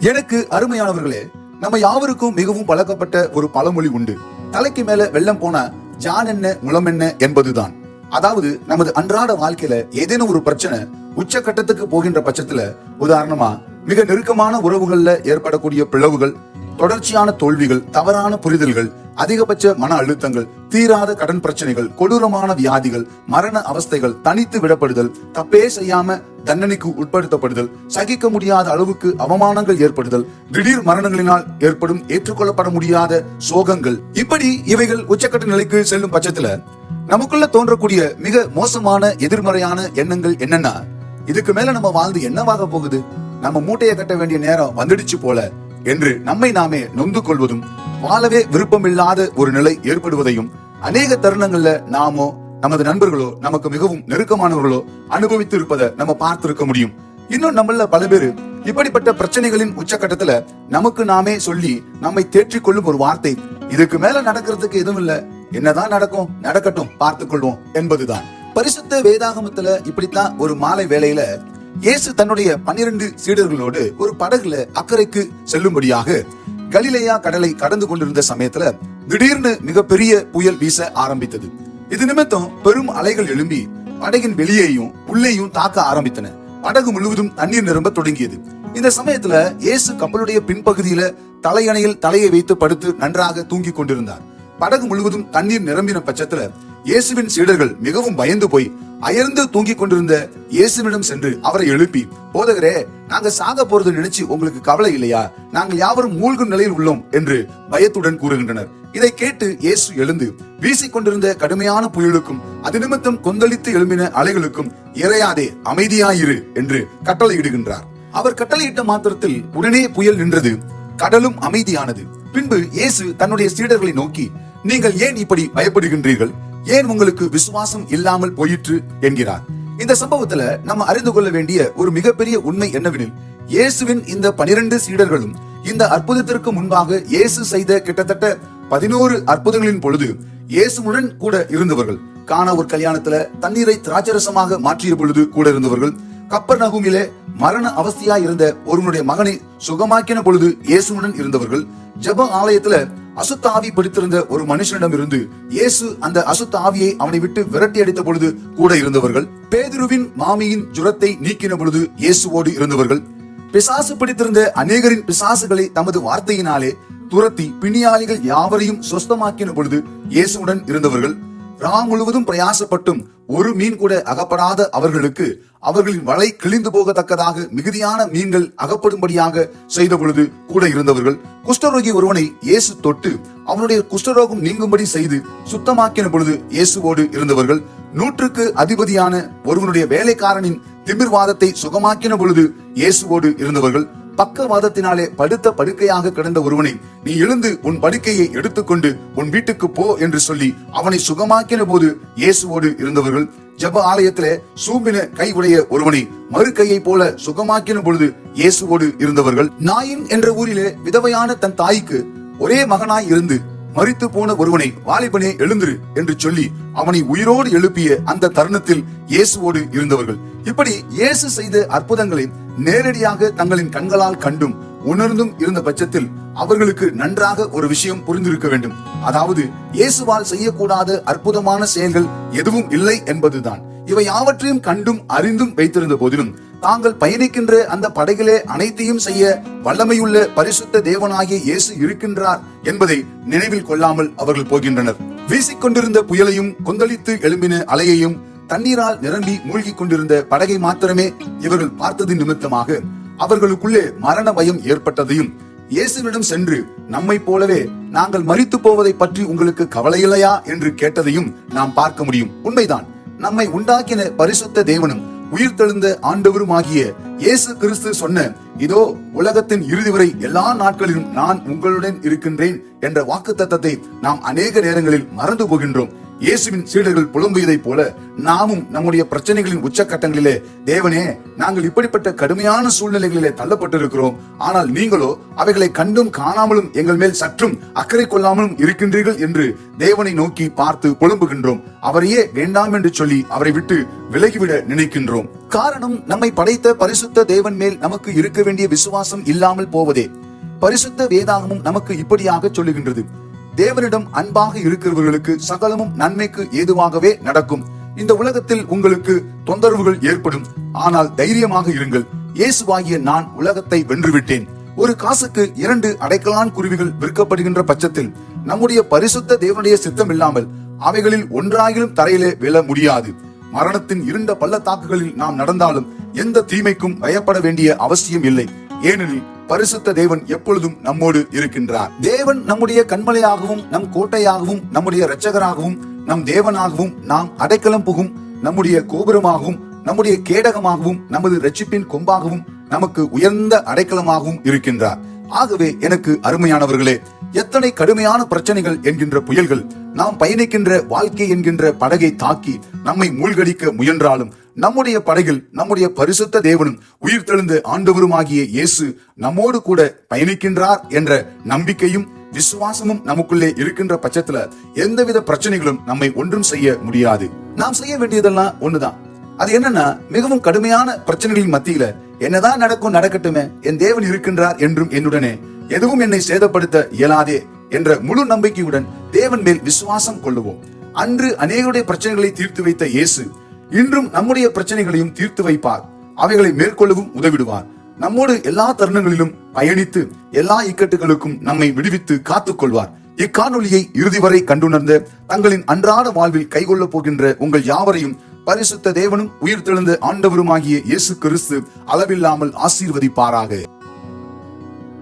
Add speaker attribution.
Speaker 1: எனக்கு அருமையானவர்களே நம்ம யாவருக்கும் மிகவும் பழக்கப்பட்ட ஒரு பழமொழி உண்டு. தலைக்கு மேல வெள்ளம் போனா ஜான் என்ன முளம் என்ன என்பதுதான். அதாவது நமது அன்றாட வாழ்க்கையில ஏதேனும் ஒரு பிரச்சனை உச்சக்கட்டத்துக்கு போகின்ற பட்சத்துல உதாரணமா மிக நெருக்கமான உறவுகள்ல ஏற்படக்கூடிய பிளவுகள் தொடர்ச்சியான தோல்விகள் தவறான புரிதல்கள் அதிகபட்ச மன அழுத்தங்கள் தீராத கடன் பிரச்சனைகள் கொடூரமான வியாதிகள் மரண அவஸ்தைகள் தனித்து விடப்படுதல் தப்பே செய்யாம தண்டனைக்கு உட்படுத்தப்படுதல் சகிக்க முடியாத அளவுக்கு அவமானங்கள் ஏற்படுதல் திடீர் மரணங்களினால் ஏற்படும் ஏற்றுக்கொள்ளப்பட முடியாத சோகங்கள். இப்படி இவைகள் உச்சக்கட்ட நிலைக்கு செல்லும் பட்சத்துல நமக்குள்ள தோன்றக்கூடிய மிக மோசமான எதிர்மறையான எண்ணங்கள் என்னன்னா இதுக்கு மேல நம்ம வாழ்ந்து என்னவாக போகுது? நம்ம மூட்டையை கட்ட வேண்டிய நேரம் வந்துடுச்சு போல என்று நம்மை நாமே நொந்து கொள்வதும் வாழவே விருப்பமில்லாத ஒரு நிலை ஏற்படுவதையும் அநேக தருணங்கள்ல நாமோ நமது நண்பர்களோ நமக்கு மிகவும் நெருக்கமானவர்களோ அனுபவித்து இருப்பதை நம்ம பார்த்திருக்க முடியும். இன்னும் நம்மள பல பேரு இப்படிப்பட்ட பிரச்சனைகளின் உச்சக்கட்டத்துல நமக்கு நாமே சொல்லி நம்மை தேற்றிக் கொள்ளும் ஒரு வார்த்தை இதுக்கு மேல நடக்கிறதுக்கு எதுவும் இல்ல. என்னதான் நடக்கும் நடக்கட்டும் பார்த்துக் கொள்வோம் என்பதுதான். பரிசுத்த வேதாகமத்துல இப்படித்தான் ஒரு மாலை வேளையில இயேசு தன்னுடைய பன்னிரண்டு சீடர்களோடு ஒரு படகுல அக்கறைக்கு செல்லும்படியாக கலிலேயா கடலை கடந்து கொண்டிருந்த சமயத்துல திடீர்னு மிகப்பெரிய புயல் வீச ஆரம்பித்தது. இது நிமித்தம் பெரும் அலைகள் எழும்பி படகின் வெளியேயும் உள்ளேயும் தாக்க ஆரம்பித்தன. படகு முழுவதும் தண்ணீர் நிரம்ப தொடங்கியது. இந்த சமயத்துல இயேசு கப்பலுடைய பின்பகுதியில தலையணையில் தலையை வைத்து படுத்து நன்றாக தூங்கிக் கொண்டிருந்தார். படகு முழுவதும் தண்ணீர் நிரம்பின பட்சத்துல இயேசுவின் சீடர்கள் மிகவும் பயந்து போய் அயர்ந்து தூங்கிக் கொண்டிருந்த இயேசுவிடம் சென்று அவரை எழுப்பி போதகரே நாங்க சாக போறது நினைச்சு உங்களுக்கு கவலை இல்லையா? நாங்கள் யாவரும் மூழ்கும் நிலையில் உள்ளோம் என்று பயத்துடன் கூறுகின்றனர். இதை கேட்டு இயேசு எழுந்து வீசிக்கொண்டிருந்த கடுமையான புயலுக்கும் அது நிமித்தம் கொந்தளித்து எழும்பின அலைகளுக்கும் இறையாதே அமைதியாயிரு என்று கட்டளையிடுகின்றார். அவர் கட்டளையிட்ட மாத்திரத்தில் உடனே புயல் நின்றது கடலும் அமைதியானது. பின்பு இயேசு தன்னுடைய சீடர்களை நோக்கி நீங்கள் ஏன் இப்படி பயப்படுகின்றீர்கள்? ஏன் உங்களுக்கு விசுவாசம் இல்லாமல் போயிற்று என்கிறார்? இந்த சம்பவத்துல நம்ம அறிந்து கொள்ள வேண்டிய ஒரு மிகப்பெரிய உண்மை என்னவெனில் இயேசுவின் இந்த பனிரெண்டு சீடர்களும் இந்த அற்புதத்திற்கு முன்பாக இயேசு செய்த கிட்டத்தட்ட பதினோரு அற்புதங்களின் பொழுது இயேசுவுடன் கூட இருந்தவர்கள் காண ஒரு கல்யாணத்துல தண்ணீரை திராட்சரசமாக மாற்றிய பொழுது கூட இருந்தவர்கள் கப்பர் நகுமிலே மரண அவஸ்தையா இருந்த ஒருவனுடைய மகனை சுகமாக்கின பொழுது இயேசுவுடன் இருந்தவர்கள் ஜெப ஆலயத்துல அசுத்தாவி பிடித்திருந்த ஒரு மனுஷனிடம் இருந்து இயேசு அந்த அசுத்தாவியை அவனை விட்டு விரட்டி அடித்த பொழுது கூட இருந்தவர்கள் பேதுருவின் மாமியின் ஜுரத்தை நீக்கின பொழுது இயேசுவோடு இருந்தவர்கள் பிசாசு பிடித்திருந்த அநேகரின் பிசாசுகளை தமது வார்த்தையினாலே துரத்தி பிணியாளிகள் யாவரையும் சொஸ்தமாக்கின பொழுது இயேசுடன் இருந்தவர்கள் ரா முழுவதும் பிரயாசப்பட்டும் ஒரு மீன் கூட அகப்படாத அவர்களுக்கு அவர்களின் வலை கிழிந்து போகத்தக்கதாக மிகுதியான மீன்கள் அகப்படும்படியாக செய்த பொழுது கூட இருந்தவர்கள் குஷ்டரோகி ஒருவனை இயேசு தொட்டு அவனுடைய குஷ்டரோகம் நீங்கும்படி செய்து சுத்தமாக்கின பொழுது இயேசுவோடு இருந்தவர்கள் நூற்றுக்கு அதிபதியான ஒருவனுடைய வேலைக்காரனின் திமிர்வாதத்தை சுகமாக்கின பொழுது இயேசுவோடு இருந்தவர்கள் பக்கவாதத்தினாலே படுத்த படுக்கையாக கிடந்த ஒருவனை நீ எழுந்து உன் படுக்கையை எடுத்துக்கொண்டு உன் வீட்டுக்கு போ என்று சொல்லி அவனை சுகமாக்கின போது இயேசுவோடு இருந்தவர்கள் ஜப ஆலயத்திலே சூம்பின கை உடைய ஒருவனை மறு கையை போல சுகமாக்கின பொழுது இயேசுவோடு இருந்தவர்கள். நாயின் என்ற ஊரிலே விதவையான தன் தாய்க்கு ஒரே மகனாய் இருந்து மறித்து போன ஒருவனை வாலிபனே எழுந்திரு என்று சொல்லி அவனை உயிரோடு எழுப்பிய அந்த தருணத்தில் இயேசுவோடு இருந்தவர்கள். இப்படி இயேசு செய்த அற்புதங்களை நேரடியாக தங்களின் கண்களால் கண்டும் உணர்ந்தும் இருந்த பட்சத்தில் அவர்களுக்கு நன்றாக ஒரு விஷயம் புரிந்திருக்க வேண்டும். அதாவது இயேசுவால் செய்யக்கூடாத அற்புதமான செயல்கள் எதுவும் இல்லை என்பதுதான். இவை யாவற்றையும் கண்டும் அறிந்தும் வைத்திருந்த போதிலும் தாங்கள் பயணிக்கின்ற அந்த படகிலே அனைத்தையும் செய்ய வல்லமையுள்ள பரிசுத்த தேவனாகிய இயேசு இருக்கின்றார் என்பதை நினைவில் கொள்ளாமல் அவர்கள் போகின்றனர். வீசிக்கொண்டிருந்த புயலையும் கொந்தளித்து எழும்பின அலையையும் தண்ணீரால் நிரம்பி மூழ்கிக் கொண்டிருந்த படகை மாத்திரமே இவர்கள் பார்த்தது நிமித்தமாக அவர்களுக்குள்ளே மரண பயம் ஏற்பட்டதையும் இயேசுவிடம் சென்று நம்மை போலவே நாங்கள் மறித்து போவதை பற்றி உங்களுக்கு கவலையில்லையா? என்று கேட்டதையும் நாம் பார்க்க முடியும். உண்மைதான். நம்மை உண்டாக்கின பரிசுத்த தேவனும் உயிர்த்தெழுந்த ஆண்டவருமாகிய இயேசு கிறிஸ்து சொன்ன இதோ உலகத்தின் இறுதி வரை எல்லா நாட்களிலும் நான் உங்களுடன் இருக்கின்றேன் என்ற வாக்கு நாம் அநேக நேரங்களில் மறந்து போகின்றோம். இயேசுவின் சீடர்கள் புலம்பியதைப் போல நாமும் நம்முடைய பிரச்சனைகளின் உச்சக்கட்டங்களிலே தேவனே நாங்கள் இப்படிப்பட்ட கடுமையான சூழ்நிலைகளிலே தள்ளப்பட்டிருக்கிறோம். ஆனால் நீங்களோ அவைகளை கண்டும் காணாமலும் எங்கள் மேல் சற்றும் அக்கறை கொள்ளாமலும் இருக்கின்றீர்கள் என்று தேவனை நோக்கி பார்த்து புலம்புகின்றோம். அவரையே வேண்டாம் என்று சொல்லி அவரை விட்டு விலகிவிட நினைக்கின்றோம். காரணம் நம்மை படைத்த பரிசுத்த தேவன் மேல் நமக்கு இருக்க வேண்டிய விசுவாசம் இல்லாமல் போவதே. பரிசுத்த வேதாகமும் நமக்கு இப்படியாக சொல்லுகின்றது. தேவனிடம் அன்பாக இருக்கிறவர்களுக்கு சகலமும் நன்மைக்கு ஏதுவாகவே நடக்கும். இந்த உலகத்தில் உங்களுக்கு தொந்தரவுகள் ஏற்படும். ஆனால் தைரியமாக இருங்கள். இயேசுவாகிய நான் உலகத்தை வென்றுவிட்டேன். ஒரு காசுக்கு இரண்டு அடைக்கலான் குருவிகள் விற்கப்படுகின்ற பட்சத்தில் நம்முடைய பரிசுத்த தேவனுடைய சித்தம் இல்லாமல் அவைகளில் ஒன்றாகிலும் தரையிலே விழ முடியாது. மரணத்தின் இருண்ட பள்ளத்தாக்குகளில் நாம் நடந்தாலும் எந்த தீமைக்கும் பயப்பட வேண்டிய அவசியம் இல்லை. ஏனெனில் பரிசுத்த தேவன் எப்பொழுதும் நம்மோடு இருக்கின்றார். தேவன் நம்முடைய கண்மலையாகவும் நம் கோட்டையாகவும் நம்முடைய இரட்சகராகவும் நம் தேவனாகவும் நாம் அடைக்கலம் புகும் நம்முடைய கோபுரமாகவும் நம்முடைய கேடகமாகவும் நமது ரட்சிப்பின் கொம்பாகவும் நமக்கு உயர்ந்த அடைக்கலமாகவும் இருக்கின்றார். ஆகவே எனக்கு அருமையானவர்களே எத்தனை கடுமையான பிரச்சனைகள் என்கின்ற புயல்கள் நாம் பயணிக்கின்ற வாழ்க்கை என்கின்ற படகை தாக்கி நம்மை மூழ்கடிக்க முயன்றாலும் நம்முடைய படகில் நம்முடைய பரிசுத்த தேவனும் உயிர்த்தெழுந்த ஆண்டவருமாகிய இயேசு நம்மோடு கூட பயணிக்கின்றார் என்ற நம்பிக்கையும் விசுவாசமும் நமக்குள்ளே இருக்கின்ற பட்சத்துல எந்தவித பிரச்சனைகளும் நம்மை ஒன்றும் செய்ய முடியாது. நாம் செய்ய வேண்டியதெல்லாம் ஒண்ணுதான். அது என்னன்னா மிகவும் கடுமையான பிரச்சனைகளின் மத்தியில என்னதான் நடக்கும் நடக்கட்டுமே என் தேவன் இருக்கின்றார் என்றும் என்னுடனே எதுவும் என்னை சேதப்படுத்த இயலாதே என்ற முழு நம்பிக்கையுடன் தேவன் மேல் விசுவாசம் கொள்ளுவோம். அன்று அநேகருடைய பிரச்சனைகளை தீர்த்து வைத்த இயேசு இன்றும் நம்முடைய பிரச்சனைகளையும் தீர்த்து வைப்பார். அவைகளை மேற்கொள்ளவும் உதவிடுவார். நம்மோடு எல்லா தருணங்களிலும் பயணித்து எல்லா இக்கட்டுகளுக்கும் நம்மை விடுவித்து காத்துக் கொள்வார் இக்காணொலியை இறுதி வரை கண்டுணர்ந்த தங்களின் அன்றாட வாழ்வில் கைகொள்ளப் போகின்ற உங்கள் யாவரையும் பரிசுத்த தேவனும் உயிர்த்தெழுந்த ஆண்டவருமாகிய இயேசு கிறிஸ்து அளவில்லாமல் ஆசீர்வதிப்பாராக.